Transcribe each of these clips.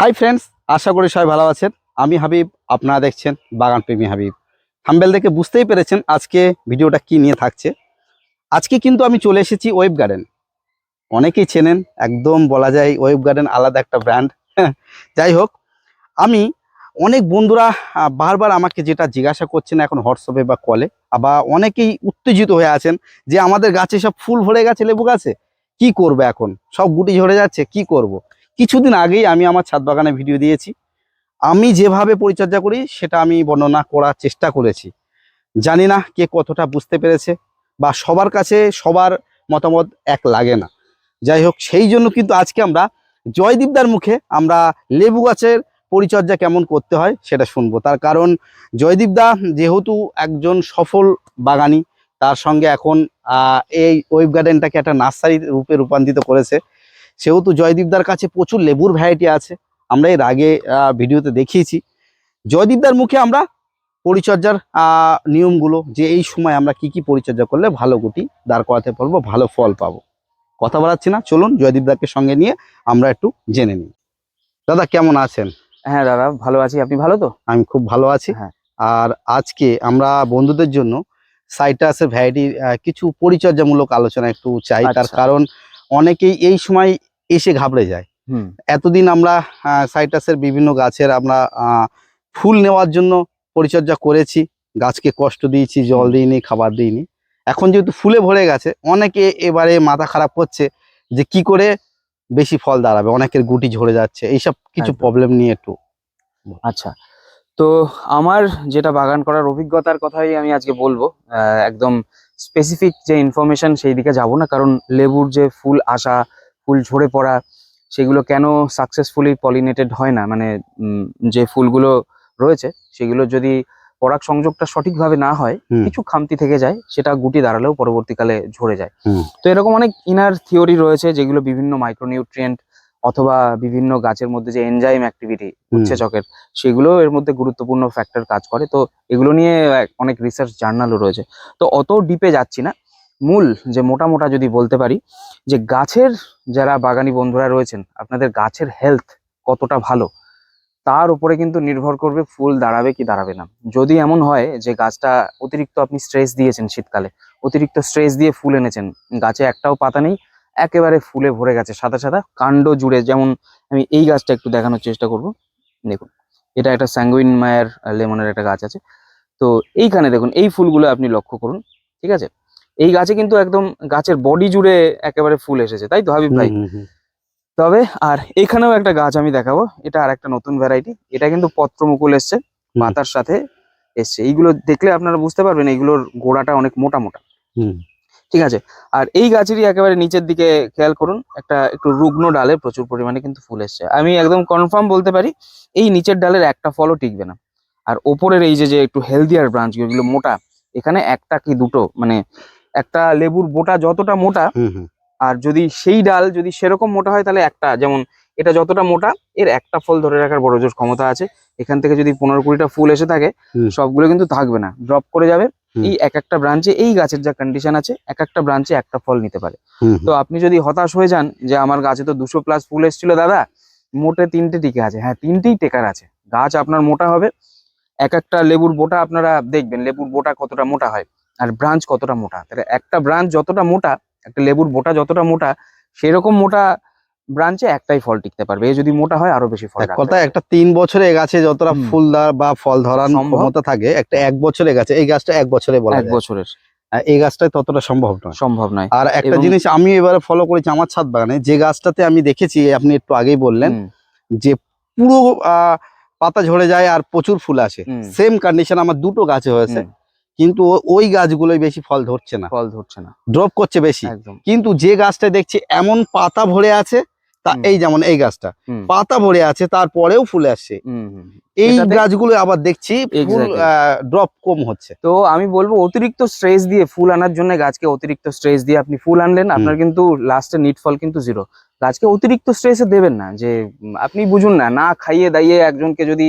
Hi friends আশা করি সবাই ভালো আছেন। আমি হাবিব, আপনারা দেখছেন বাগান প্রেমী হাবিব। থাম্বেল দেখে বুঝতেই পেরেছেন আজকে ভিডিওটা কি নিয়ে থাকছে। আজকে কিন্তু আমি চলে এসেছি ওয়েব গার্ডেন। অনেকেই চেনেন, একদম বলা যায় ওয়েব গার্ডেন আলাদা একটা ব্র্যান্ড। যাই হোক, আমি অনেক বন্ধুরা বারবার আমাকে যেটা জিজ্ঞাসা করছেন এখন হোয়াটসঅ্যাপে বা কলে আবার অনেকেই উত্তেজিত হয়ে আছেন যে আমাদের গাছে সব ফুল ভরে গেছে, লেবু গাছে? কি করবে এখন? সব গুটি ঝরে যাচ্ছে, কি করব। কিছুদিন আগেই আমি আমার ছাদ বাগানে ভিডিও দিয়েছি। আমি যেভাবে পরিচর্যা করি, সেটা আমি বর্ণনা করার চেষ্টা করেছি। জানি না কে কতটা বুঝতে পেরেছে বা সবার কাছে সবার মতামত এক লাগে না। যাই হোক, সেই জন্য কিন্তু আজকে আমরা জয়দীপদার মুখে আমরা লেবু গাছের পরিচর্যা কেমন করতে হয় সেটা শুনব। তার কারণ জয়দীপদা যেহেতু একজন সফল বাগানি, তার সঙ্গে এখন এই ওয়েব গার্ডেনটাকে একটা নার্সারি রূপে রূপান্তরিত করেছে। সেহেতু জয়দীপদার কাছে প্রচুর লেবুর ভ্যারাইটি আছে। আমরা এর আগে ভিডিওতে দেখিয়েছি। জয়দীপদার মুখে আমরা পরিচর্যার নিয়মগুলো যে এই সময় আমরা কি কি পরিচর্যা করলে ভালো গুটি দাঁড় করাতে পারব ভালো ফল পাবো। কথা বলাচ্ছি না চলুন জয়দীপদাকে সঙ্গে নিয়ে আমরা একটু জেনে নিই। দাদা কেমন আছেন? হ্যাঁ দাদা ভালো আছি। আপনি ভালো তো? আমি খুব ভালো আছি। হ্যাঁ। আর আজকে আমরা বন্ধুদের জন্য সাইটাসের ভ্যারাইটি কিছু পরিচর্যামূলক আলোচনা একটু চাই। তার আচ্ছা। কারণ অনেকেই এই সময় এসে ঘাবড়ে যায়। হুম। এতদিন আমরা সাইটাসের বিভিন্ন গাছের আমরা ফুল নেওয়ার জন্য পরিচর্যা করেছি। গাছকে কষ্ট দিয়েছি জল দিইনি খাবার দিইনি। এখন যেহেতু ফুলে ভরে গেছে অনেকে এবারে মাথা খারাপ করছে যে কি করে বেশি ফল দাঁড়াবে অনেকের গুটি ঝরে যাচ্ছে এইসব কিছু প্রবলেম নিয়ে একটু। আচ্ছা তো আমার যেটা বাগান করার অভিজ্ঞতার কথাই আমি আজকে বলব। একদম স্পেসিফিক যে ইনফরমেশন সেই দিকে যাব না কারণ লেবুর যে ফুল আসা ফুল ঝরে পড়া সেগুলো কেন সাকসেসফুলি পলিনেটেড হয় না? মানে যে ফুলগুলো রয়েছে সেগুলো যদি পরাগ সংযোগটা সঠিকভাবে না হয় কিছু খামতি থেকে যায় সেটা গুটি দাঁড়ালেও পরবর্তীকালে ঝরে যায়। তো এরকম অনেক ইনার থিওরি রয়েছে যেগুলো বিভিন্ন মাইক্রোনিউট্রিয়েন্ট অথবা বিভিন্ন গাছের মধ্যে যে এনজাইম অ্যাক্টিভিটি উৎসেচকের সেগুলো এর মধ্যে গুরুত্বপূর্ণ ফ্যাক্টর কাজ করে। তো এগুলো নিয়ে অনেক রিসার্চ জার্নালও রয়েছে। তো অত ডিপে যাচ্ছি না। মূল যে মোটা মোটা যদি বলতে পারি, যে গাছের যারা বাগানি বন্ধুরা রয়েছেন, আপনাদের গাছের হেলথ কতটা ভালো, তার উপরে কিন্তু নির্ভর করবে ফুল দাঁড়াবে কি দাঁড়াবে না। যদি এমন হয় যে গাছটা অতিরিক্ত আপনি স্ট্রেস দিয়েছেন শীতকালে, অতিরিক্ত স্ট্রেস দিয়ে ফুল এনেছেন, গাছে একটাও পাতা নেই, একেবারে ফুলে ভরে গেছে, সাদা সাদা কাণ্ড জুড়ে, যেমন আমি এই গাছটা একটু দেখানোর চেষ্টা করব। দেখুন, এটা একটা স্যাঙ্গুইন মায়ের লেমনের একটা গাছ আছে। তো এইখানে দেখুন, এই ফুলগুলো আপনি লক্ষ্য করুন, ঠিক আছে? এই গাছে কিন্তু একদম গাছের বডি জুড়ে একেবারে ফুল এসেছে তাই তো হাবিব ভাই। তবে আর এখানেও একটা গাছ আমি দেখাবো এটা আর একটা নতুন ভ্যারাইটি এটা কিন্তু পত্রমুকুল এসছে হুম। পাতার সাথে এসছে এইগুলো দেখলে আপনারা বুঝতে পারবেন এইগুলোর গোড়াটা অনেক মোটা মোটা হুম। ঠিক আছে আর এই গাছেরই একেবারে নিচের দিকে খেয়াল করুন একটা একটু রুগ্ন ডালে প্রচুর পরিমাণে কিন্তু ফুল এসছে আমি একদম কনফার্ম বলতে পারি এই নিচের ডালের একটা ফলও টিকবে না আর ওপরের এই যে যে একটু হেলদিয়ার ব্রাঞ্চ মোটা এখানে একটা কি দুটো মানে একটা লেবুর বোটা যতটা মোটা। আর যদি সেই ডাল যদি সেরকম মোটা হয় তাহলে একটা যেমন এটা যতটা মোটা এর একটা ফল ধরে রাখার বড় জোর ক্ষমতা আছে। এখান থেকে যদি পনেরো কুড়িটা ফুল এসে থাকে সবগুলো কিন্তু থাকবে না। ড্রপ করে যাবে। এই এক একটা ব্রাঞ্চে এই গাছের যা কন্ডিশন আছে এক একটা ব্রাঞ্চে একটা ফল নিতে পারে। তো আপনি যদি হতাশ হয়ে যান যে আমার গাছে তো দুশো প্লাস ফুল এসেছিল দাদা মোটে তিনটে টিকে আছে। হ্যাঁ তিনটেই টেকার আছে। গাছ আপনার মোটা হবে। এক একটা লেবুর বোটা আপনারা দেখবেন লেবুর বোটা কতটা মোটা হয়। আর ব্রাঞ্চ কতটা মোটা? তাহলে একটা ব্রাঞ্চ যতটা মোটা একটা লেবুর বোটা যতটা মোটা সেরকম মোটা ব্রাঞ্চে একটাই ফল টিকতে পারবে। এ যদি মোটা হয় আরও বেশি ফল কথা একটা তিন বছরে গাছে যতটা ফুল ধরা বা ফল ধরার। ক্ষমতা থাকে একটা এক বছরে গাছে এই গাছটা এক বছরে বলা এক বছরের। এই গাছটায় ততটা সম্ভব নয়। সম্ভব নয়। আর একটা জিনিস আমি এবারে ফলো করেছি আমার ছাদ বাগানে যে গাছটাতে আমি দেখেছি আপনি একটু আগেই বললেন যে পুরো আহ, পাতা ঝরে যায় আর প্রচুর ফুল আসে। সেম কন্ডিশন আমার দুটো গাছে হয়েছে। কিন্তু ওই গাছগুলোই বেশি ফল ধরছে না। ফল ধরছে না। ড্রপ করছে বেশি। কিন্তু যে গাছটা দেখছি এমন পাতা ভরে আছে তা এই যেমন এই গাছটা। পাতা ভরে আছে তারপরেও ফুলে আসছে। এই গাছগুলো আবার দেখছি ফুল. ড্রপ কম হচ্ছে। তো আমি বলব অতিরিক্ত স্ট্রেস দিয়ে ফুল আনার জন্য গাছকে অতিরিক্ত স্ট্রেস দিয়ে আপনি ফুল আনলেন আপনার কিন্তু লাস্টে নিট ফল কিন্তু জিরো গাছকে অতিরিক্ত স্ট্রেসে দেবেন না যে আপনি বুঝুন না না খাইয়ে দাইয়ে একজনকে যদি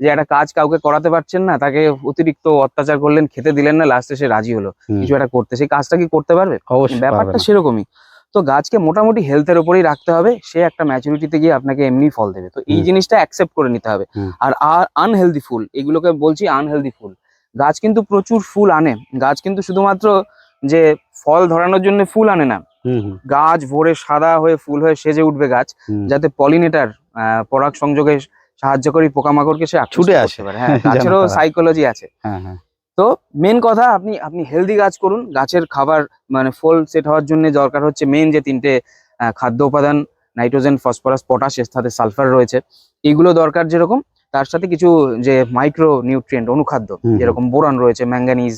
যে একটা কাজ কাউকে করাতে পারছেন না তাকে অতিরিক্ত অত্যাচার করলেন খেতে দিলেন না লাস্টে সে রাজি হলো। কিছু একটা করতে সেই কাজটা কি করতে পারবে? অবশ্যই ব্যাপারটা সেরকমই। তো গাছকে মোটামুটি হেলথের উপরেই রাখতে হবে সে একটা ম্যাচুরিটিতে গিয়ে আপনাকে এমনি ফল দেবে। তো এই জিনিসটা অ্যাকসেপ্ট করে নিতে হবে। আর আনহেলদি ফুল এগুলোকে বলছি আনহেলদি ফুল। গাছ কিন্তু প্রচুর ফুল আনে। গাছ কিন্তু শুধুমাত্র যে ফল ধরানোর জন্য ফুল আনে না। গাছ ভোরে সাদা হয়ে ফুল হয়ে সেজে উঠবে গাছ যাতে পলিনেটার পরাগ সংযোগে সাহায্য করি পোকামাকড়কে সে ছুটে আসে। হ্যাঁ গাছেরও সাইকোলজি আছে। হ্যাঁ হ্যাঁ। তো মেন কথা আপনি আপনি হেলদি গাছ করুন। গাছের খাবার মানে ফল সেট হওয়ার জন্য দরকার হচ্ছে মেন যে তিনটে খাদ্য উপাদান নাইট্রোজেন ফসফরাস পটাশ এর সাথে সালফার রয়েছে। এগুলো দরকার যেরকম তার সাথে কিছু যে মাইক্রো নিউট্রিয়েন্ট অনুখাদ্য যেরকম বোরান রয়েছে ম্যাঙ্গানিজ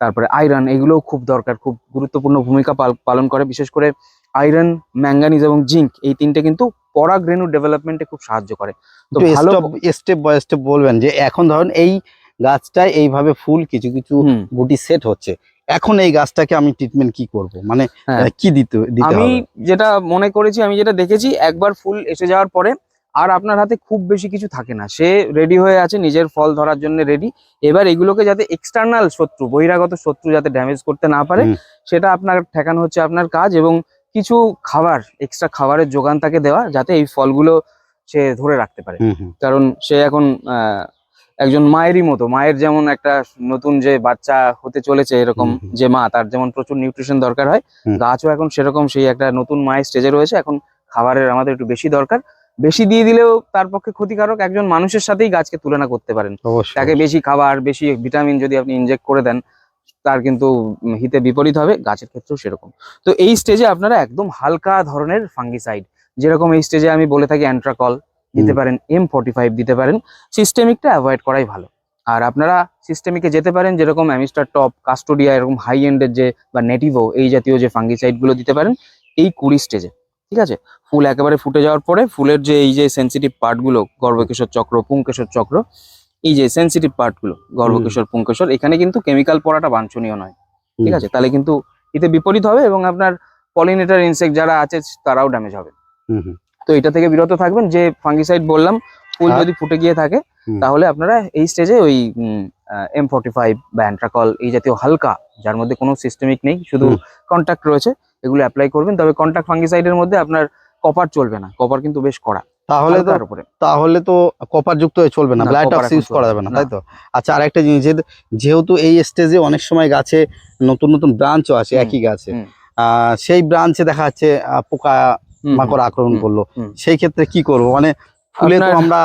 তারপরে আয়রন এগুলোও খুব দরকার খুব গুরুত্বপূর্ণ ভূমিকা পাল- পালন করে। বিশেষ করে আয়রন ম্যাঙ্গানিজ এবং জিঙ্ক এই তিনটে কিন্তু পরাগ রেণু ডেভেলপমেন্টে খুব সাহায্য করে। তো ভালো স্টেপ বাই স্টেপ বলবেন যে এখন ধরুন এই গাছটায় এইভাবে ফুল কিছু কিছু গুটি সেট হচ্ছে। এখন এই গাছটাকে আমি ট্রিটমেন্ট কি করব? মানে হ্যাঁ। কি দিতে দিতে আমি যেটা মনে করেছি আমি যেটা দেখেছি একবার ফুল এসে যাওয়ার পরে আর আপনার হাতে খুব বেশি কিছু থাকে না। সে রেডি হয়ে আছে নিজের ফল ধরার জন্য রেডি এবার এগুলোকে যাতে এক্সটার্নাল শত্রু বহিরাগত শত্রু যাতে ড্যামেজ করতে না পারে সেটা আপনার ঠেকানো হচ্ছে আপনার কাজ এবং কিছু খাবার এক্সট্রা খাবারের যোগান তাকে দেওয়া যাতে এই ফলগুলো সে ধরে রাখতে পারে। কারণ সে এখন একজন মায়েরই মতো মায়ের যেমন একটা নতুন যে বাচ্চা হতে চলেছে এরকম। যে মা তার যেমন প্রচুর নিউট্রিশন দরকার হয় গাছও এখন সেরকম সেই একটা নতুন মায়ের স্টেজে রয়েছে এখন খাবারের আমাদের একটু বেশি দরকার। বেশি দিয়ে দিলেও তার পক্ষে ক্ষতিকারক একজন মানুষের সাথেই গাছকে তুলনা করতে পারেন। তাকে বেশি খাবার বেশি ভিটামিন যদি আপনি ইনজেক্ট করে দেন তার কিন্তু হিতে বিপরীত হবে গাছের ক্ষেত্রেও সেরকম। তো এই স্টেজে আপনারা একদম হালকা ধরনের ফাঙ্গিসাইড যেরকম এই স্টেজে আমি বলে থাকি অ্যান্ট্রাকল দিতে পারেন এম ফর্টি ফাইভ দিতে পারেন সিস্টেমিকটা অ্যাভয়েড করাই ভালো। আর আপনারা সিস্টেমিকে যেতে পারেন যেরকম অ্যামিস্টার টপ কাস্টোডিয়া এরকম হাই এন্ডের যে বা নেটিভো এই জাতীয় যে ফাঙ্গিসাইডগুলো দিতে পারেন এই কুড়ি স্টেজে ঠিক আছে? ফুল একেবারে ফুটে যাওয়ার পরে ফুলের যে এই যে সেন্সিটিভ পার্টগুলো গর্ভকেশর চক্র পুংকেশর চক্র এই যে সেন্সিটিভ পার্টগুলো গর্ভকেশর পুংকেশর এখানে কিন্তু কেমিক্যাল পড়াটা বাঞ্ছনীয় নয়। ঠিক আছে? তাহলে কিন্তু এতে বিপরীত হবে এবং আপনার পলিনেটার ইনসেক্ট যারা আছে তারাও ড্যামেজ হবে। তো এটা থেকে বিরত থাকবেন। যে ফাঙ্গিসাইড বললাম ফুল যদি ফুটে গিয়ে থাকে তাহলে আপনারা এই স্টেজে ওই এম ফর্টি ফাইভ বা অ্যান্ট্রাকল এই জাতীয় হালকা যার মধ্যে কোনো সিস্টেমিক নেই শুধু। কন্ট্যাক্ট রয়েছে এগুলো অ্যাপ্লাই করবেন। তবে কন্ট্যাক্ট ফাঙ্গিসাইডের মধ্যে আপনার কপার চলবে না। কপার কিন্তু বেশ কড়া। তাহলে তো তাহলে তো কপার যুক্ত হয়ে চলবে না ব্লাইট অক্স ইউজ করা যাবে না। তাই তো? আচ্ছা আরেকটা জিনিস যেহেতু এই স্টেজে অনেক সময় গাছে নতুন নতুন ব্রাঞ্চও আছে হুম, একই গাছে সেই ব্রাঞ্চে দেখা যাচ্ছে পোকা মাকড় আক্রমণ করল। সেই ক্ষেত্রে কি করব? মানে ফুলে তো আমরা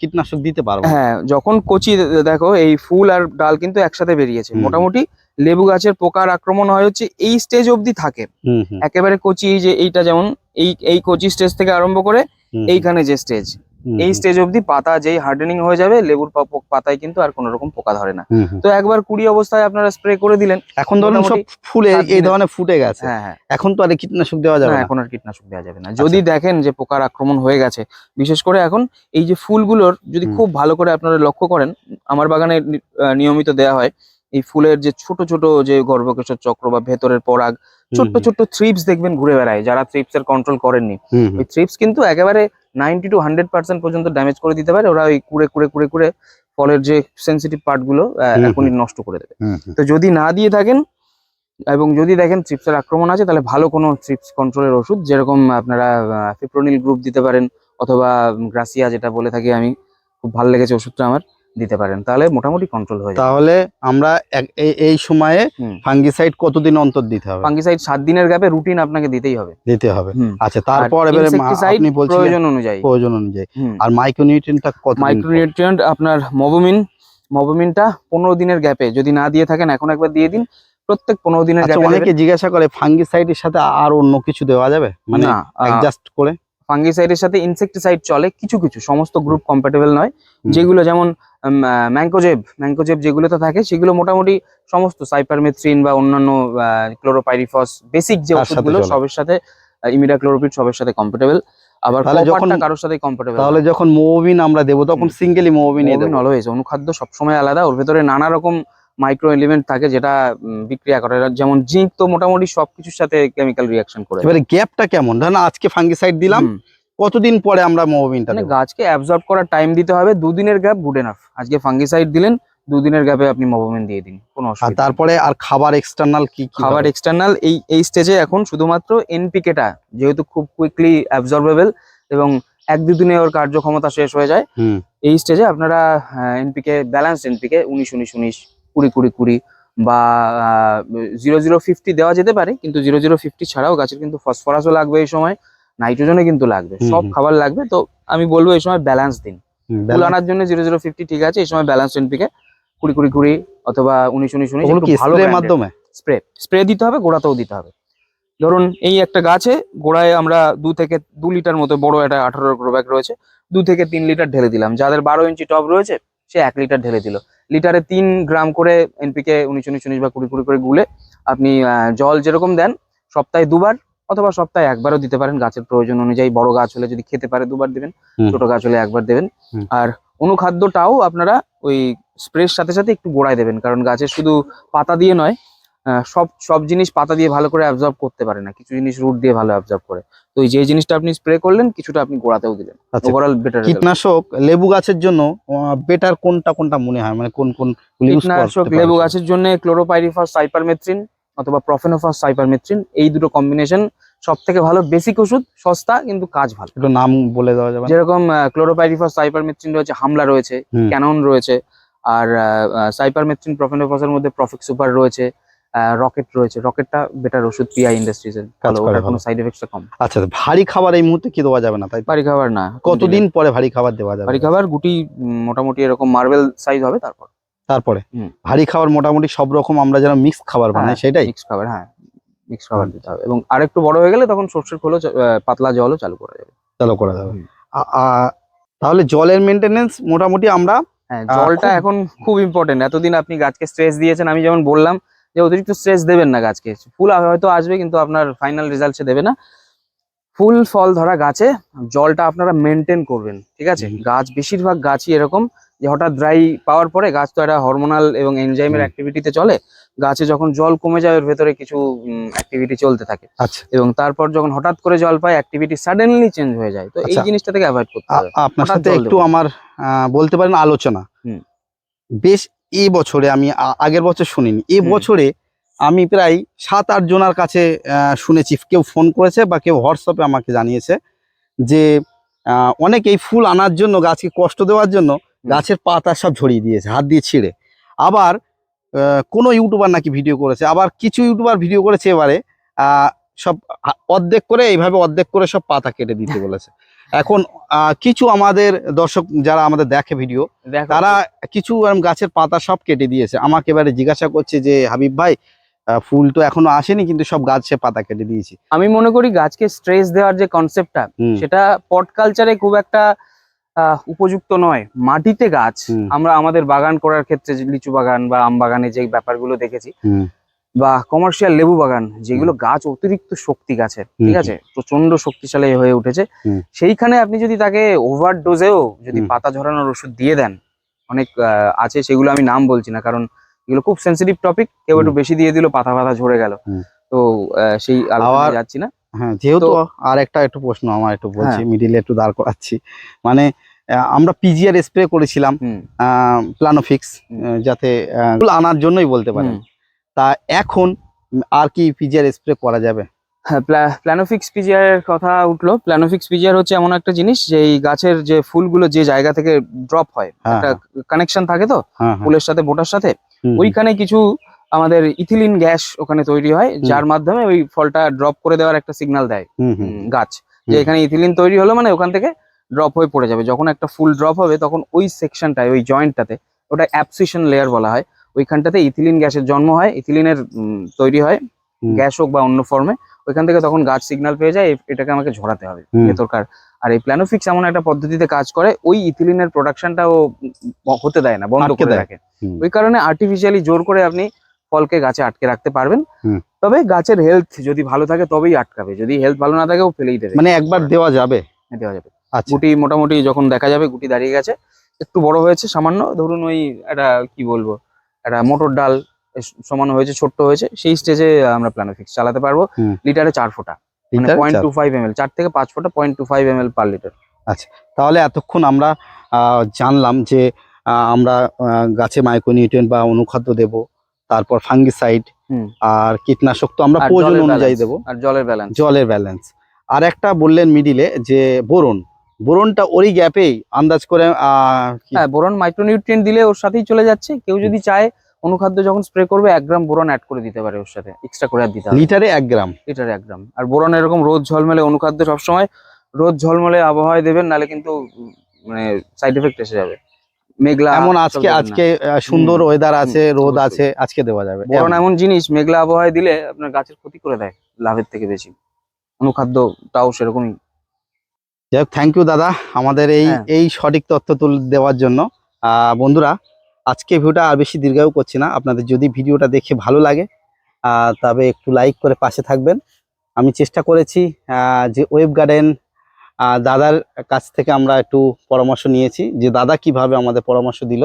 কীটনাশক দিতে পারব হ্যাঁ যখন কচি দেখো এই ফুল আর ডাল কিন্তু একসাথে বেরিয়েছে। মোটামুটি লেবু গাছের পোকার আক্রমণ হয় হচ্ছে এই স্টেজ অবধি থাকে। একেবারে কচি এই যে এইটা যেমন এই এই কচি স্টেজ থেকে আরম্ভ করে এইখানে যে স্টেজ এই স্টেজ অবধি পাতা যেই হার্ডেনিং হয়ে যাবে লেবুর পাতায় কিন্তু আর কোনো রকম পোকা ধরে না। তো একবার কুড়ি অবস্থায় আপনারা স্প্রে করে দিলেন এখন ধরুন সব ফুলে এই ধরনের ফুটে গেছে। হ্যাঁ হ্যাঁ। এখন তো আর কীটনাশক দেওয়া যাবে না আচ্ছা। এখন আর কীটনাশক দেওয়া যাবে না। যদি দেখেন যে পোকার আক্রমণ হয়ে গেছে বিশেষ করে এখন এই যে ফুলগুলোর যদি খুব ভালো করে আপনারা লক্ষ্য করেন আমার বাগানে নিয়মিত দেওয়া হয় এই ফুলের যে ছোট ছোট যে গর্ভকেশর চক্র বা ভেতরের পরাগ ছোট্ট ছোট্ট থ্রিপস দেখবেন ঘুরে বেড়ায় যারা থ্রিপস এর কন্ট্রোল করেননি। ওই থ্রিপস কিন্তু একেবারে নাইনটি টু হান্ড্রেড পার্সেন্ট পর্যন্ত ড্যামেজ করে দিতে পারে। ওরা ওই কুড়ে কুড়ে কুড়ে কুড়ে ফলের যে সেন্সিটিভ পার্টগুলো আহ, এখনই নষ্ট করে দেবে। তো যদি না দিয়ে থাকেন এবং যদি দেখেন থ্রিপসের আক্রমণ আছে তাহলে ভালো কোনো থ্রিপস কন্ট্রোলের ওষুধ যেরকম আপনারা ফিপ্রোনিল গ্রুপ দিতে পারেন অথবা গ্রাসিয়া যেটা বলে থাকি আমি খুব ভালো লেগেছে ওষুধটা আমার। দিতে পারেন তাহলে মোটামুটি কন্ট্রোল হয়ে যাবে। তাহলে আমরা এই- সময়ে। ফাঙ্গিসাইড কতদিন অন্তর দিতে হবে? ফাঙ্গিসাইড সাত দিনের গ্যাপে রুটিন আপনাকে দিতেই হবে। দিতে হবে। আচ্ছা তারপর এবারে আপনি বলছিলেন প্রয়োজন অনুযায়ী। প্রয়োজন অনুযায়ী। আর মাইক্রোনিউট্রিয়েন্টটা কত মাইক্রোনিউট্রিয়েন্ট আপনার মবোমিন মবোমিনটা পনেরো দিনের গ্যাপে যদি না দিয়ে থাকেন এখন একবার দিয়ে দিন প্রত্যেক পনেরো দিনের আচ্ছা গ্যাপে অনেকে জিজ্ঞাসা করে ফাঙ্গিসাইডের সাথে আর অন্য কিছু দেওয়া যাবে? মানে অ্যাডজাস্ট করে? ফাঙ্গিসাইডের সাথে ইনসেকটিসাইড চলে কিছু কিছু সমস্ত গ্রুপ কম্প্যাটেবল নয়। যেগুলো যেমন ম্যাঙ্কোজেব ম্যাঙ্কোজেব যেগুলোতে থাকে সেগুলো মোটামুটি সমস্ত সাইপারমেথ্রিন বা অন্যান্য ক্লোরোপাইরিফস বেসিক যে ওষুধগুলো সবের সাথে ইমিডাক্লোরোপিড সবের সাথে কম্প্যাটেবল আবার তাহলে যখন- কারোর সাথে কম্প্যাটেবল তাহলে যখন মোবিন আমরা দেবো তখন সিঙ্গেলি মোবিন মোবিন অলওয়েজ অনুখাদ্য সবসময় আলাদা ওর ভেতরে নানা রকম মাইক্রো এলিমেন্ট থাকে যেটা বিক্রিয়া করে। যেমন জিঙ্ক তো মোটামুটি সবকিছুর সাথে কেমিক্যাল রিয়াকশন করে। এবারে গ্যাপটা কেমন? ধরেন আজকে ফাঙ্গিসাইড দিলাম কতদিন পরে আমরা মোবিনটা মানে গাছকে অ্যাবজর্ব করার টাইম দিতে হবে দুদিনের গ্যাপ গুড এনাফ আজকে ফাঙ্গিসাইড দিলেন দুদিনের গ্যাপে আপনি মবোমেন দিয়ে দিন কোনো অসুবিধা তারপরে আর খাবার এক্সটার্নাল কি খাবার এক্সটার্নাল এই এই স্টেজে এখন শুধুমাত্র এনপিকেটা যেহেতু খুব কুইকলি অ্যাবজর্বেবল এবং এক দুদিনে ওর কার্যক্ষমতা শেষ হয়ে যায় এই স্টেজে আপনারা এনপিকে ব্যালেন্স এনপিকে উনিশ উনিশ উনিশ কুড়ি কুড়ি কুড়ি বা জিরো জিরো ফিফটি দেওয়া যেতে পারে কিন্তু জিরো জিরো ফিফটি ছাড়াও গাছের কিন্তু ফসফরাসও লাগবে এই সময় নাইট্রোজেনও কিন্তু লাগবে সব খাবার লাগবে। তো আমি বলব এই সময় ব্যালেন্স দিন। ফুল আনার জন্য জিরো জিরো ফিফটি ঠিক আছে এই সময় ব্যালেন্স এনপিকে কুড়ি কুড়ি কুড়ি অথবা উনিশ উনিশ উনিশ ভালো। মাধ্যমে? স্প্রে স্প্রে দিতে হবে গোড়াতেও দিতে হবে। ধরুন এই একটা গাছে গোড়ায় আমরা দু থেকে দু লিটার মতো বড় একটা আঠারো গ্রোব্যাগ রয়েছে দু থেকে তিন লিটার ঢেলে দিলাম। যাদের বারো ইঞ্চি টব রয়েছে সে এক লিটার ঢেলে দিল। লিটারে তিন গ্রাম করে এনপিকে উনিশ উনিশ উনিশ বা কুড়ি কুড়ি করে গুলে আপনি জল যেরকম দেন সপ্তাহে দুবার অথবা সপ্তাহে একবারও দিতে পারেন। গাছের প্রয়োজন অনুযায়ী বড় গাছ হলে যদি খেতে পারে দুবার দেবেন ছোট গাছ হলে একবার দেবেন। আর অনুখাদ্যটাও আপনারা ওই স্প্রের সাথে সাথে একটু গোড়ায় দেবেন কারণ গাছের শুধু পাতা দিয়ে নয় সব সব জিনিস পাতা দিয়ে ভালো করে অ্যাবজর্ব করতে পারে না কিছু জিনিস রুট দিয়ে ভালো অ্যাবজর্ব করে তো এই যে জিনিসটা আপনি স্প্রে করলেন কিছুটা আপনি গোড়াতেও দিলেন আচ্ছা ওভারঅল বেটার কীটনাশক লেবু গাছের জন্য বেটার কোনটা কোনটা মনে হয় মানে কোন কোন কীটনাশক লেবু গাছের জন্য ক্লোরোপাইরিফাস সাইপারমেথ্রিন অথবা প্রফেনোফাস সাইপারমেথ্রিন এই দুটো কম্বিনেশন সব থেকে ভালো বেসিক ওষুধ সস্তা কিন্তু কাজ ভালো একটু নাম বলে দেওয়া যাবে? যেরকম ক্লোরোপাইরিফাস সাইপারমেথ্রিন রয়েছে হামলা রয়েছে ক্যানন রয়েছে আর সাইপারমেথ্রিন প্রফেনোফাসের মধ্যে প্রফিক সুপার রয়েছে রকেট রয়েছে। রকেটটা বেটার ওষুধ পিআই ইন্ডাস্ট্রিজ এর। ভালো ওটার কোনো সাইড এফেক্টসটা কম। আচ্ছা ভারী খাবার এই মুহূর্তে কি দেওয়া যাবে না? তাই? বাড়ি খাবার না কতদিন পরে ভারী খাবার দেওয়া যাবে? বাড়ি খাবার গুটি মোটামুটি এরকম মার্বেল সাইজ হবে তারপর। তারপরে? ভারী খাবার মোটামুটি সব রকম আমরা যারা মিক্স খাবার বানাই হ্যাঁ, সেটাই? মিক্স খাবার হ্যাঁ। মিক্স খাবার দিতে হবে। এবং আরেকটু বড় হয়ে গেলে তখন সর্ষের খোলও পাতলা জলও চালু করা যাবে। চালু করা যাবে। তাহলে জলের মেনটেনেন্স মোটামুটি আমরা হ্যাঁ জলটা এখন খুব ইম্পর্টেন্ট এতদিন আপনি গাছকে স্ট্রেস দিয়েছেন আমি যেমন বললাম যে অতিরিক্ত স্ট্রেস দেবেন না গাছকে। ফুল হয়তো আসবে কিন্তু আপনার ফাইনাল রেজাল্ট সে দেবে না। ফুল ফল ধরা গাছে জলটা আপনারা মেনটেন করবেন ঠিক আছে? গাছ বেশিরভাগ গাছই এরকম যে হঠাৎ ড্রাই পাওয়ার পরে গাছ তো একটা হরমোনাল এবং এনজাইমের অ্যাক্টিভিটিতে চলে। গাছে যখন জল কমে যায় ওর ভেতরে কিছু অ্যাক্টিভিটি চলতে থাকে। আচ্ছা। এবং তারপর যখন হঠাৎ করে জল পায় অ্যাক্টিভিটি সাডেনলি চেঞ্জ হয়ে যায়। তো এই আচ্ছা। জিনিসটা থেকে অ্যাভয়েড করতে হবে। আপনার সাথে একটু আমার বলতে পারেন আলোচনা। হুম। বেশ এই বছরে আমি আগের বছর শুনিনি। এই হুম। বছরে আমি প্রায় সাত আট জনের কাছে শুনেছি। কেউ ফোন করেছে বা কেউ হোয়াটসঅ্যাপে আমাকে জানিয়েছে যে আহ, অনেকেই ফুল আনার জন্য গাছকে কষ্ট দেওয়ার জন্য গাছের পাতা সব ঝরিয়ে দিয়েছে হাত দিয়ে ছিঁড়ে। আবার কোনো ইউটিউবার নাকি ভিডিও করেছে। আবার কিছু ইউটিউবার ভিডিও করেছে এবারে সব অর্ধেক করে এইভাবে অর্ধেক করে সব পাতা কেটে দিতে বলেছে। এখন কিছু আমাদের দর্শক যারা আমাদের দেখে ভিডিও তারা কিছু গাছের পাতা সব কেটে দিয়েছে। আমাকে এবারে জিজ্ঞাসা করছে যে হাবিব ভাই ফুল তো এখনও আসেনি কিন্তু সব গাছে পাতা কেটে দিয়েছি। আমি মনে করি গাছকে স্ট্রেস দেওয়ার যে কনসেপ্টটা সেটা পট কালচারে খুব একটা আহ, উপযুক্ত নয়। মাটিতে গাছ আমরা আমাদের বাগান করার ক্ষেত্রে লিচু বাগান বা আম বাগানে যে ব্যাপারগুলো দেখেছি বা কমার্শিয়াল লেবু বাগান যেগুলো গাছ অতিরিক্ত শক্তি গাছের ঠিক আছে? প্রচণ্ড শক্তিশালী হয়ে উঠেছে। সেইখানে আপনি যদি তাকে ওভার ডোজেও যদি পাতা ঝরানোর ওষুধ দিয়ে দেন অনেক আছে সেগুলো আমি নাম বলছি না কারণ এগুলো খুব সেন্সিটিভ টপিক কেউ একটু বেশি দিয়ে দিল পাতা পাতা ঝরে গেল। তো সেই আলোচনায় আবার- যাচ্ছি না। হ্যাঁ যেহেতু আর একটা একটু প্রশ্ন আমার একটু বলছি হ্যাঁ। মিডিলে একটু দাঁড় করাচ্ছি। মানে আমরা পিজিআর স্প্রে করেছিলাম প্লানোফিক্স। যাতে আনার জন্যই বলতে পারেন। তা এখন আর কি পিজিআর স্প্রে করা যাবে? হ্যাঁ প্ল্যানোফিক্স পিজিআর এর কথা উঠল। প্ল্যানোফিক্স পিজিআর হচ্ছে এমন একটা জিনিস যে এই গাছের যে ফুলগুলো যে জায়গা থেকে ড্রপ হয় হ্যাঁ একটা কানেকশন থাকে তো হ্যাঁ হ্যাঁ। ফুলের সাথে বোটার সাথে ওইখানে কিছু আমাদের ইথিলিন গ্যাস ওখানে তৈরি হয় যার মাধ্যমে ওই ফলটা ড্রপ করে দেওয়ার একটা সিগন্যাল দেয় গাছ। যে এখানে ইথিলিন তৈরি হলো মানে ওখান থেকে ড্রপ হয়ে পড়ে যাবে। যখন একটা ফুল ড্রপ হবে তখন ওই সেকশনটায় ওই জয়েন্টটাতে ওটা অ্যাপসিশন লেয়ার বলা হয় ওইখানটাতে ইথিলিন গ্যাসের জন্ম হয় ইথিলিনের তৈরি হয় গ্যাস হোক বা অন্য ফর্মে। ওইখান থেকে তখন গাছ সিগন্যাল পেয়ে যায় এটাকে আমাকে ঝরাতে হবে। ভেতরকার। আর এই প্ল্যানোফিক্স এমন একটা পদ্ধতিতে কাজ করে ওই ইথিলিনের প্রোডাকশনটাও হতে দেয় না বন্ধ করে রাখে। ওই কারণে আর্টিফিশিয়ালি জোর করে আপনি ফলকে গাছে আটকে রাখতে পারবেন। তবে গাছের হেলথ যদি ভালো থাকে তবেই আটকাবে। যদি হেলথ ভালো না থাকে ও ফেলেই দেবে। মানে একবার দেওয়া যাবে? দেওয়া যাবে। আচ্ছা। গুটি মোটামুটি যখন দেখা যাবে গুটি দাঁড়িয়ে গেছে একটু বড় হয়েছে সামান্য ধরুন ওই একটা কি বলব একটা মোটর ডাল সমান হয়েছে ছোট্ট হয়েছে সেই স্টেজে আমরা প্ল্যানোফিক্স চালাতে পারব। লিটারে চার ফোঁটা। মানে পয়েন্ট। টু ফাইভ এম চার থেকে পাঁচ ফোঁটা point two five M L per litre তাহলে এতক্ষণ আমরা আহ, জানলাম যে আহ, আমরা গাছে মাইক্রোনিউট্রিয়েন্ট বা অনুখাদ্য দেব তারপর ফাঙ্গিসাইড। আর কীটনাশক তো আমরা প্রয়োজন অনুযায়ী দেব। আর জলের ব্যালেন্স জলের ব্যালেন্স আর একটা বললেন মিডিলে যে বোরন। বোরনটা ওরই গ্যাপেই আন্দাজ করে হ্যাঁ বোরন মাইক্রোনিউট্রিয়েন্ট দিলে ওর সাথেই চলে যাচ্ছে। কেউ যদি চায় অনুখাদ্য যখন স্প্রে করবে এক গ্রাম বোরন অ্যাড করে দিতে পারে ওর সাথে। এক্সট্রা করে দিতে হবে। লিটারে এক গ্রাম? লিটারে এক গ্রাম। আর বোরন এরকম রোদ ঝলমলে অনুখাদ্য সবসময় রোদ ঝলমলে আবহাওয়ায় দেবেন নালে কিন্তু মানে সাইড এফেক্ট এসে যাবে। মেঘলা এমন আজকে আজকে সুন্দর ওয়েদার আছে রোদ আছে আজকে দেওয়া যাবে। বোরন এমন জিনিস মেঘলা আবহাওয়ায় দিলে আপনার গাছের ক্ষতি করে দেয় লাভের থেকে বেশি। অনুখাদ্যটাও সেরকমই যাই হোক থ্যাংক ইউ দাদা আমাদের এই হ্যাঁ। এই সঠিক তথ্য তুলে দেওয়ার জন্য। বন্ধুরা আজকে ভিডিওটা আর বেশি দীর্ঘায়ু করছি না। আপনাদের যদি ভিডিওটা দেখে ভালো লাগে তবে একটু লাইক করে পাশে থাকবেন। আমি চেষ্টা করেছি যে ওয়েব গার্ডেন দাদার কাছ থেকে আমরা একটু পরামর্শ নিয়েছি যে দাদা কীভাবে আমাদের পরামর্শ দিল।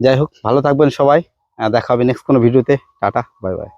যাই হোক ভালো থাকবেন সবাই। দেখা হবে নেক্সট কোনো ভিডিওতে। Tata bye bye